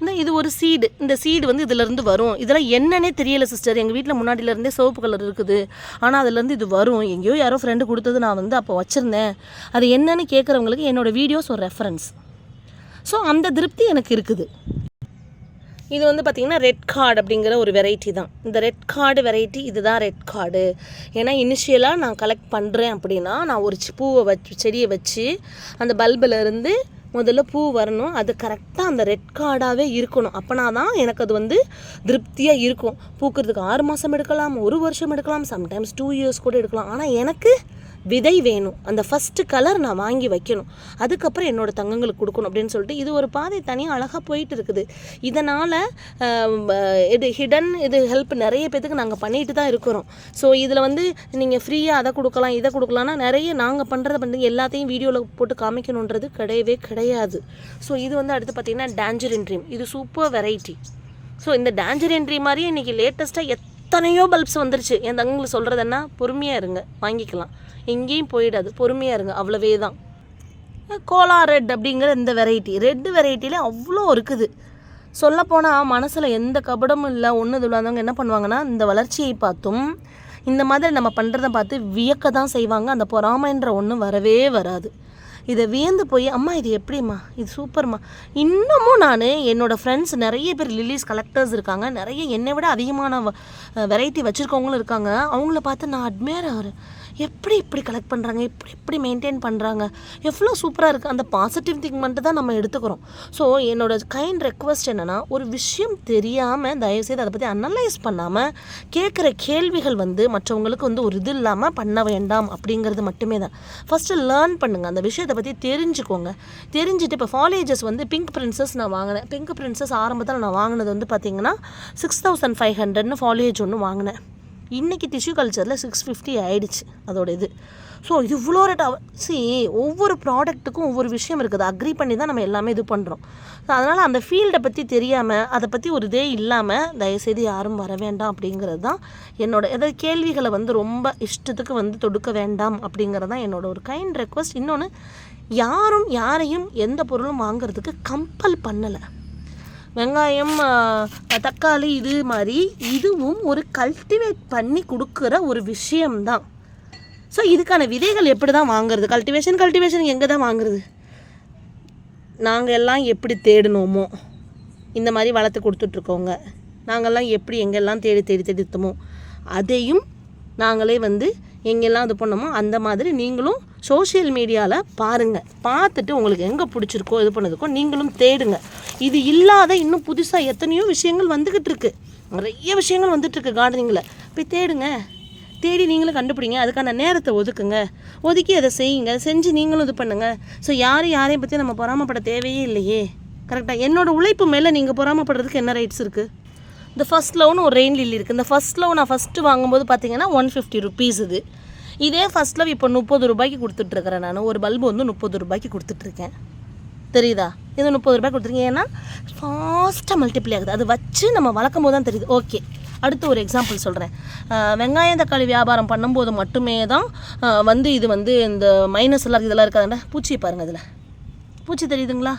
இந்த இது ஒரு சீடு இந்த சீடு வந்து இதிலேருந்து வரும். இதெல்லாம் என்னன்னே தெரியல சிஸ்டர் எங்கள் வீட்டில் முன்னாடியிலேருந்தே சிவப்பு கலர் இருக்குது. ஆனால் அதுலேருந்து இது வரும். எங்கேயோ யாரோ ஃப்ரெண்டு கொடுத்தது நான் வந்து அப்போ வச்சுருந்தேன். அது என்னன்னு கேட்குறவங்களுக்கு என்னோடய வீடியோஸ் ஒரு ரெஃபரன்ஸ் ஸோ அந்த திருப்தி எனக்கு இருக்குது. இது வந்து பார்த்திங்கன்னா ரெட் கார்டு அப்படிங்கிற ஒரு வெரைட்டி தான். இந்த ரெட் கார்டு வெரைட்டி இதுதான் ரெட் கார்டு ஏன்னா இனிஷியலாக நான் கலெக்ட் பண்ணுறேன் அப்படின்னா நான் ஒரு சி- பூவை வச்சு செடியை வச்சு அந்த பல்பில் இருந்து முதல்ல பூ வரணும். அது கரெக்டாக அந்த ரெட் கார்டாகவே இருக்கணும். அப்போனா தான் எனக்கு அது வந்து திருப்தியாக இருக்கும். பூக்கிறதுக்கு ஆறு மாதம் எடுக்கலாம் ஒரு வருஷம் எடுக்கலாம் சம்டைம்ஸ் டூ இயர்ஸ் கூட எடுக்கலாம். ஆனால் எனக்கு விதை வேணும். அந்த ஃபஸ்ட்டு கலர் நான் வாங்கி வைக்கணும். அதுக்கப்புறம் என்னோட தங்கங்களுக்கு கொடுக்கணும் அப்படின்னு சொல்லிட்டு இது ஒரு பாதை தனியாக அழகாக போயிட்டு இருக்குது. இதனால் இது ஹிடன் இது ஹெல்ப் நிறைய பேத்துக்கு நாங்கள் பண்ணிட்டு தான் இருக்கிறோம். ஸோ இதில் வந்து நீங்கள் ஃப்ரீயாக அதை கொடுக்கலாம் இதை கொடுக்கலாம்னா நிறைய நாங்கள் பண்ணுறத பண்ணுறது எல்லாத்தையும் வீடியோவில் போட்டு காமிக்கணுன்றது கிடையவே கிடையாது. ஸோ இது வந்து அடுத்து பார்த்திங்கன்னா டேஞ்சரின் ட்ரீம் இது சூப்பர் வெரைட்டி ஸோ இந்த டேஞ்சரின் ட்ரீம் மாதிரியே இன்றைக்கி லேட்டஸ்ட்டாக எத்தனையோ பல்ப்ஸ் வந்துருச்சு. என் தங்களுக்கு சொல்கிறது என்ன? பொறுமையாக இருங்க. வாங்கிக்கலாம். எங்கேயும் போயிடாது. பொறுமையாக இருங்க. அவ்வளவே தான். கோலா ரெட் அப்படிங்கிற இந்த வெரைட்டி ரெட் வெரைட்டியில் அவ்வளோ இருக்குது. சொல்லப்போனால் மனசில் எந்த கபடமும் இல்லை. ஒன்று இல்லாதவங்க என்ன பண்ணுவாங்கன்னா இந்த வளர்ச்சியை பார்த்தும் இந்த மாதிரி நம்ம பண்ணுறத பார்த்து வியக்க தான் செய்வாங்க. அந்த பொறாமைன்ற ஒன்று வரவே வராது. இதை வியந்து போய் அம்மா இது எப்படிம்மா? இது சூப்பர்மா. இன்னமும் நான் என்னோடய ஃப்ரெண்ட்ஸ் நிறைய பேர் லில்லிஸ் கலெக்டர்ஸ் இருக்காங்க. நிறைய என்னை விட அதிகமான வெரைட்டி வச்சுருக்கவங்களும் இருக்காங்க. அவங்கள பார்த்து நான் அட்மையர் ஆகிறேன். எப்படி இப்படி கலெக்ட் பண்ணுறாங்க எப்படி எப்படி மெயின்டைன் பண்ணுறாங்க எவ்வளோ சூப்பராக இருக்குது அந்த பாசிட்டிவ் திங்க் மட்டும் தான் நம்ம எடுத்துக்கிறோம். ஸோ என்னோடய கைண்ட் ரெக்வஸ்ட் என்னென்னா ஒரு விஷயம் தெரியாமல் தயவுசெய்து அதை பற்றி அனலைஸ் பண்ணாமல் கேட்குற கேள்விகள் வந்து மற்றவங்களுக்கு வந்து ஒரு இது இல்லாமல் பண்ண வேண்டாம் அப்படிங்கிறது மட்டுமே தான். ஃபஸ்ட்டு லேர்ன் பண்ணுங்கள் அந்த விஷயத்தை பற்றி தெரிஞ்சுக்கோங்க. தெரிஞ்சுட்டு இப்போ ஃபாலேஜஸ் வந்து பிங்க் பிரின்சஸ் நான் வாங்கினேன். பிங்க் பிரின்சஸ் ஆரம்பத்தில் நான் வாங்கினது வந்து பார்த்தீங்கன்னா சிக்ஸ் தௌசண்ட் ஃபைவ் ஹண்ட்ரட்னு ஃபாலேஜ் ஒன்று வாங்கினேன். இன்றைக்கி டிஷ்யூ கல்ச்சரில் சிக்ஸ் ஃபிஃப்டி ஆயிடுச்சு அதோட இது. ஸோ இவ்வளோ ரேட் சி ஒவ்வொரு ப்ராடக்ட்டுக்கும் ஒவ்வொரு விஷயம் இருக்குது. அக்ரி பண்ணி தான் நம்ம எல்லாமே இது பண்ணுறோம் ஸோ அதனால் அந்த ஃபீல்டை பற்றி தெரியாமல் அதை பற்றி ஒரு இதே இல்லாமல் தயவுசெய்து யாரும் வர வேண்டாம் அப்படிங்கிறது தான் என்னோட எதாவது கேள்விகளை வந்து ரொம்ப இஷ்டத்துக்கு வந்து தொடுக்க வேண்டாம் அப்படிங்கிறது தான் என்னோட ஒரு கைண்ட் ரெக்வஸ்ட் இன்னொன்று யாரும் யாரையும் எந்த பொருளும் வாங்குறதுக்கு கம்பல் பண்ணலை. வெங்காயம் தக்காளி இது மாதிரி இதுவும் ஒரு கல்டிவேட் பண்ணி கொடுக்குற ஒரு விஷயம்தான். ஸோ இதுக்கான விதைகள் எப்படி தான் வாங்குறது? கல்டிவேஷன் கல்டிவேஷன் எங்கே தான் வாங்குறது? நாங்கள் எல்லாம் எப்படி தேடினோமோ இந்த மாதிரி வளர்த்து கொடுத்துட்ருக்கோங்க. நாங்கள்லாம் எப்படி எங்கெல்லாம் தேடி தேடி தேடித்தோமோ அதையும் நாங்களே வந்து எங்கெல்லாம் இது பண்ணோமோ அந்த மாதிரி நீங்களும் சோஷியல் மீடியாவில் பாருங்கள் பார்த்துட்டு உங்களுக்கு எங்கே பிடிச்சிருக்கோ இது பண்ணதுக்கோ நீங்களும் தேடுங்க. இது இல்லாத இன்னும் புதுசாக எத்தனையோ விஷயங்கள் வந்துக்கிட்டு இருக்கு. நிறைய விஷயங்கள் வந்துட்டுருக்கு கார்டனிங்கில் போய் தேடுங்க. தேடி நீங்களும் கண்டுபிடிங்க. அதுக்கான நேரத்தை ஒதுக்குங்க. ஒதுக்கி அதை செய்யுங்க. செஞ்சு நீங்களும் இது பண்ணுங்கள் ஸோ யாரையும் யாரையும் பற்றி நம்ம பொறாமப்பட தேவையே இல்லையே. கரெக்டாக என்னோட உழைப்பு மேலே நீங்கள் பொறாமப்படுறதுக்கு என்ன ரைட்ஸ் இருக்குது இந்த ஃபஸ்ட் லவ்னு ஒரு ரெயின் லில்லி இருக்குது இந்த ஃபஸ்ட் லவ் நான் ஃபஸ்ட்டு வாங்கும்போது பார்த்தீங்கன்னா ஒன் ஃபிஃப்டி ருபீஸ் இது. இதே ஃபர்ஸ்ட் லவ் இப்போ முப்பது ரூபாய்க்கு கொடுத்துட்ருக்கிறேன் நான். ஒரு பல்பு வந்து முப்பது ரூபாய்க்கு கொடுத்துட்ருக்கேன். தெரியுதா? இது முப்பது ரூபாய் கொடுத்துருக்கீங்க ஏன்னா ஃபாஸ்ட்டாக மல்டிப்ளை ஆகுது. அது வச்சு நம்ம வளர்க்கும் போது தான் தெரியுது. ஓகே அடுத்து ஒரு எக்ஸாம்பிள் சொல்கிறேன் வெங்காயம் தக்காளி வியாபாரம் பண்ணும்போது மட்டுமே தான் வந்து இது வந்து இந்த மைனஸ் எல்லாம் இதெல்லாம் இருக்காதுல்ல? பூச்சியை பாருங்கள் இதில். பூச்சி தெரியுதுங்களா?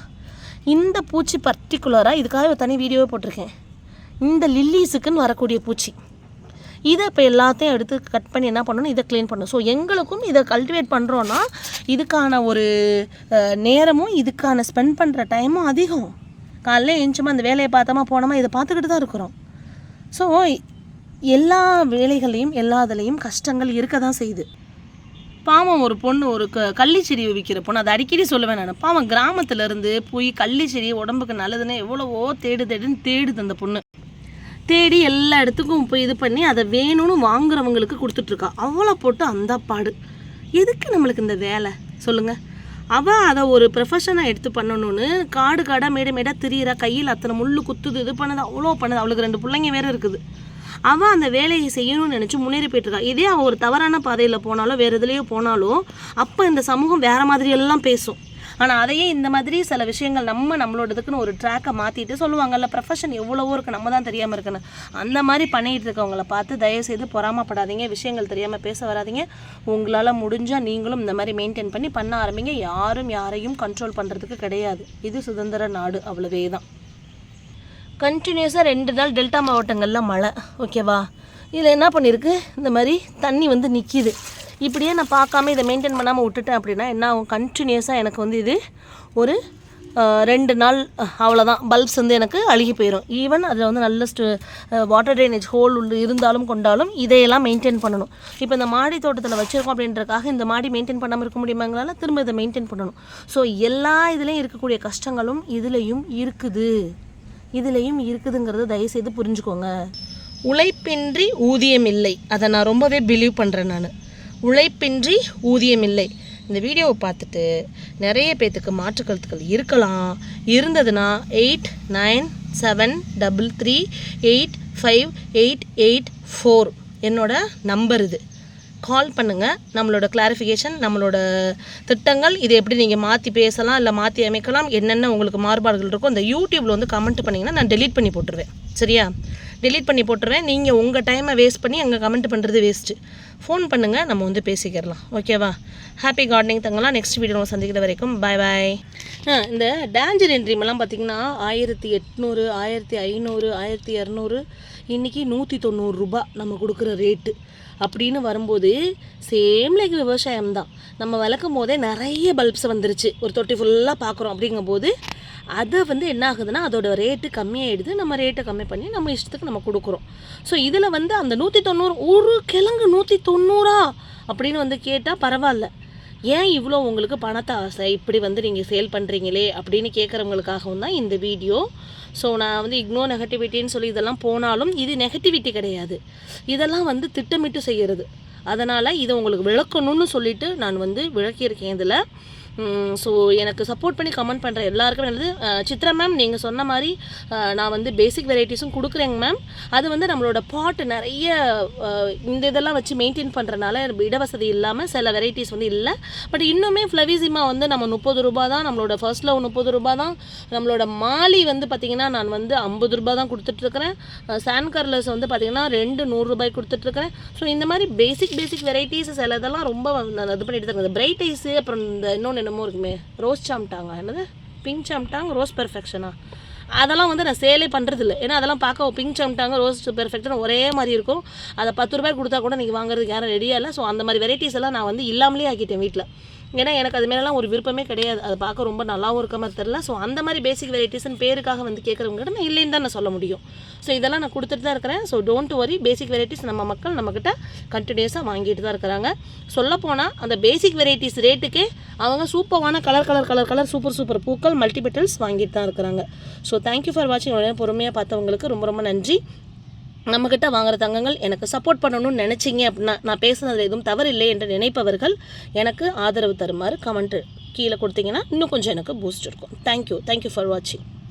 இந்த பூச்சி பர்டிகுலராக இதுக்காக ஒரு தனி வீடியோவே போட்டிருக்கேன். இந்த லில்லிஸுக்குன்னு வரக்கூடிய பூச்சி. இதை இப்போ எல்லாத்தையும் எடுத்து கட் பண்ணி என்ன பண்ணணும்? இதை க்ளீன் பண்ணணும். ஸோ எங்களுக்கும் இதை கல்டிவேட் பண்ணுறோன்னா இதுக்கான ஒரு நேரமும் இதுக்கான ஸ்பெண்ட் பண்ணுற டைமும் அதிகம். காலைல எழுந்துச்சுமா அந்த வேலையை பார்த்தோமா போனோமா இதை பார்த்துக்கிட்டு தான் இருக்கிறோம். ஸோ எல்லா வேலைகளையும் எல்லா இதுலேயும் கஷ்டங்கள் இருக்க தான் செய்யுது. பாவம் ஒரு பொண்ணு ஒரு க கள்ளி செடி விற்கிற பொண்ணு அதை அடிக்கடி சொல்லுவேன் நான். பாவம் கிராமத்துலேருந்து போய் கள்ளி செடி உடம்புக்கு நல்லதுன்னு எவ்வளவோ தேடு தேடுன்னு தேடுது அந்த பொண்ணு. தேடி எல்லா இடத்துக்கும் போய் இது பண்ணி அதை வேணும்னு வாங்குறவங்களுக்கு கொடுத்துட்ருக்கா. அவ்வளோ போட்டு அந்த பாடு. எதுக்கு நம்மளுக்கு இந்த வேலை? சொல்லுங்கள் அவள் அதை ஒரு ப்ரொஃபஷனாக எடுத்து பண்ணணும்னு காடு காடாக மேடை மேடாக திரியிறா கையில் அத்தனை முள்ளு குத்துது இது பண்ணது அவ்வளோ பண்ணுது. அவளுக்கு ரெண்டு பிள்ளைங்க வேறு இருக்குது. அவள் அந்த வேலையை செய்யணும்னு நினச்சி முன்னேறி போயிட்டுருக்கா. இதே அவள் ஒரு தவறான பாதையில் போனாலோ வேறு எதுலேயோ போனாலும் அப்போ இந்த சமூகம் வேறு மாதிரி எல்லாம் பேசும். ஆனால் அதையே இந்த மாதிரி சில விஷயங்கள் நம்ம நம்மளோடதுக்குன்னு ஒரு ட்ராக்கை மாற்றிட்டு சொல்லுவாங்கல்ல ப்ரொஃபஷன் எவ்வளவோ இருக்குது நம்ம தான் தெரியாமல் இருக்குன்னு. அந்த மாதிரி பண்ணிகிட்டு இருக்கவங்கள பார்த்து தயவுசெய்து பொறாமப்படாதீங்க விஷயங்கள் தெரியாமல் பேச வராதீங்க. உங்களால் முடிஞ்சால் நீங்களும் இந்த மாதிரி மெயின்டைன் பண்ணி பண்ண ஆரம்பிங்க. யாரும் யாரையும் கண்ட்ரோல் பண்ணுறதுக்கு கிடையாது. இது சுதந்திர நாடு அவ்வளவே தான். கண்டினியூஸாக ரெண்டு நாள் டெல்டா மாவட்டங்களில் மழை ஓகேவா இதில் என்ன பண்ணியிருக்கு இந்த மாதிரி தண்ணி வந்து நிற்கிது இப்படியே நான் பார்க்காம இதை மெயின்டைன் பண்ணாமல் விட்டுட்டேன் அப்படின்னா என்ன ஆகும்? கண்டினியூஸாக எனக்கு வந்து இது ஒரு ரெண்டு நாள் அவ்வளோதான் பல்ப்ஸ் வந்து எனக்கு அழுகி போயிடும் ஈவன் அதில் வந்து நல்ல ஸ்டு வாட்டர் ட்ரைனேஜ் ஹோல் உள்ள இருந்தாலும் கொண்டாலும் இதையெல்லாம் மெயின்டைன் பண்ணணும். இப்போ இந்த மாடி தோட்டத்தில் வச்சுருக்கோம் அப்படின்றக்காக இந்த மாடி மெயின்டைன் பண்ணாமல் இருக்க முடியுமாங்களால திரும்ப இதை மெயின்டைன் பண்ணணும். ஸோ எல்லா இதுலேயும் இருக்கக்கூடிய கஷ்டங்களும் இதுலேயும் இருக்குது. இதுலேயும் இருக்குதுங்கிறத தயவுசெய்து புரிஞ்சுக்கோங்க. உழைப்பின்றி ஊதியம் இல்லை. அதை நான் ரொம்பவே பிலீவ் பண்ணுறேன் நான். உழைப்பின்றி ஊதியம் இல்லை இந்த வீடியோவை பார்த்துட்டு நிறைய பேர்த்துக்கு மாற்று கருத்துக்கள் இருக்கலாம். இருந்ததுன்னா eight nine seven double three eight five eight eight four என்னோட நம்பர் இது. கால் பண்ணுங்கள் நம்மளோட கிளாரிஃபிகேஷன் நம்மளோட திட்டங்கள் இதை எப்படி நீங்கள் மாற்றி பேசலாம் இல்லை மாற்றி அமைக்கலாம் என்னென்ன உங்களுக்கு மாறுபாடுகள் இருக்கோ அந்த யூடியூப்பில் வந்து கமெண்ட் பண்ணிங்கன்னா நான் டெலீட் பண்ணி போட்டுருவேன். சரியா? டெலீட் பண்ணி போட்டுருவேன். நீங்கள் உங்கள் டைமை வேஸ்ட் பண்ணி அங்கே கமெண்ட் பண்ணுறது வேஸ்ட்டு ஃபோன் பண்ணுங்கள் நம்ம வந்து பேசிக்கிறலாம் ஓகேவா ஹாப்பி கார்டனிங் தங்கலாம் நெக்ஸ்ட் வீடியோ நம்ம சந்திக்கிற வரைக்கும் பாய் பாய் இந்த டேஞ்சர் ட்ரீமெல்லாம் பார்த்தீங்கன்னா ஆயிரத்தி எட்நூறு ஆயிரத்தி ஐநூறு ஆயிரத்தி இரநூறு இன்றைக்கி நூற்றி தொண்ணூறுரூபா நம்ம கொடுக்குற ரேட்டு அப்படின்னு வரும்போது சேம் லைக் விவசாயம் தான் நம்ம வளர்க்கும் போதே நிறைய பல்ப்ஸ் வந்துருச்சு. ஒரு தொட்டி ஃபுல்லாக பார்க்குறோம் அப்படிங்கும்போது அதை வந்து என்ன ஆகுதுன்னா அதோட ரேட்டு கம்மியாயிடுது. நம்ம ரேட்டை கம்மி பண்ணி நம்ம இஷ்டத்துக்கு நம்ம கொடுக்குறோம். ஸோ இதில் வந்து அந்த நூற்றி தொண்ணூறு ஒரு கிழங்கு நூற்றி தொண்ணூறா அப்படின்னு வந்து கேட்டால் பரவாயில்ல. ஏன் இவ்வளோ உங்களுக்கு பணத்தை ஆசை? இப்படி வந்து நீங்கள் சேல் பண்ணுறீங்களே அப்படின்னு கேட்குறவங்களுக்காகவும் தான் இந்த வீடியோ ஸோ நான் வந்து இக்னோ நெகட்டிவிட்டின்னு சொல்லி இதெல்லாம் போனாலும் இது நெகட்டிவிட்டி கிடையாது. இதெல்லாம் வந்து திட்டமிட்டு செய்கிறது அதனால் இதை உங்களுக்கு விளக்கணும்னு சொல்லிட்டு நான் வந்து விளக்கியிருக்கேன் இதில். ஸோ எனக்கு சப்போர்ட் பண்ணி கமெண்ட் பண்ணுற எல்லாருக்கும் நல்லது சித்ரா மேம் நீங்கள் சொன்ன மாதிரி நான் வந்து பேசிக் வெரைட்டிஸும் கொடுக்குறேங்க மேம் அது வந்து நம்மளோட பாட் நிறைய இந்த இதெல்லாம் வச்சு மெயின்டைன் பண்ணுறனால இடவசதி இல்லாமல் சில வெரைட்டிஸ் வந்து இல்லை. பட் இன்னுமே ஃப்ளவிசிமா வந்து நம்ம முப்பது ரூபா தான் நம்மளோட ஃபர்ஸ்ட் லவ் முப்பது ரூபா தான். நம்மளோட மாலி வந்து பார்த்திங்கன்னா நான் வந்து ஐம்பது ரூபா தான் கொடுத்துட்ருக்குறேன் சான் கர்லஸ் வந்து பார்த்திங்கன்னா ரெண்டு நூறுரூபாய் கொடுத்துட்ருக்குறேன் ஸோ இந்த மாதிரி பேசிக் பேசிக் வெரைட்டிஸ் சில இதெல்லாம் ரொம்ப நான் இது பண்ணிட்டு இருக்கேன் பிரைட் ஐஸு அப்புறம் இந்த இன்னொன்று என்னமோ இருக்குமே. ரோஸ் சாம்டாங்க என்னது? பிங்க் சாம்டாங் ரோஸ் பெர்ஃபெக்ஷனா அதெல்லாம் வந்து நான் சேலே பண்ணுறது இல்லை ஏன்னா அதெல்லாம் பார்க்க பிங்க் சாம்டாங்க ரோஸ் பெர்ஃபெக்ட்னு ஒரே மாதிரி இருக்கும். அதை பத்து ரூபாய் கொடுத்தா கூட நீங்கள் வாங்குறதுக்கு யாரும் ரெடியாக இல்லை. ஸோ அந்த மாதிரி வெரைட்டிஸ் எல்லாம் நான் வந்து இல்லாமலே ஆக்கிட்டேன் வீட்டில் ஏன்னா எனக்கு அது மேலாம் ஒரு விருப்பமே கிடையாது. அதை பார்க்க ரொம்ப நல்லாவும் இருக்க மாதிரி தெரில ஸோ அந்த மாதிரி பேசிக் வெரைட்டிஸ்னு பேருக்காக வந்து கேட்குறவங்ககிட்ட நான் இல்லைன்னு தான் நான் சொல்ல முடியும். ஸோ இதெல்லாம் நான் கொடுத்துட்டு தான் இருக்கிறேன். So don't worry basic varieties நம்ம மக்கள் நம்மக்கிட்ட கண்டினியூஸாக வாங்கிட்டு தான் இருக்கிறாங்க. சொல்லப்போனால் அந்த பேசிக் வெரைட்டிஸ் ரேட்டுக்கே அவங்க சூப்பரான colour colour colour colour super super பூக்கள் மல்டிபெட்டல்ஸ் வாங்கிட்டு தான் இருக்கிறாங்க. ஸோ தேங்க்யூ ஃபார் வாட்சிங் உடனே பொறுமையாக பார்த்தவங்களுக்கு ரொம்ப ரொம்ப நன்றி. நம்மக்கிட்ட வாங்குற தங்கங்கள் எனக்கு சப்போர்ட் பண்ணணும்னு நினச்சிங்க அப்படின்னா நான் பேசுனதில் எதுவும் தவறு இல்லை என்று நினைப்பவர்கள் எனக்கு ஆதரவு தருமாறு கமெண்ட்டு கீழே கொடுத்தீங்கன்னா இன்னும் கொஞ்சம் எனக்கு பூஸ்ட் இருக்கும். தேங்க்யூ தேங்க்யூ ஃபார் வாட்சிங்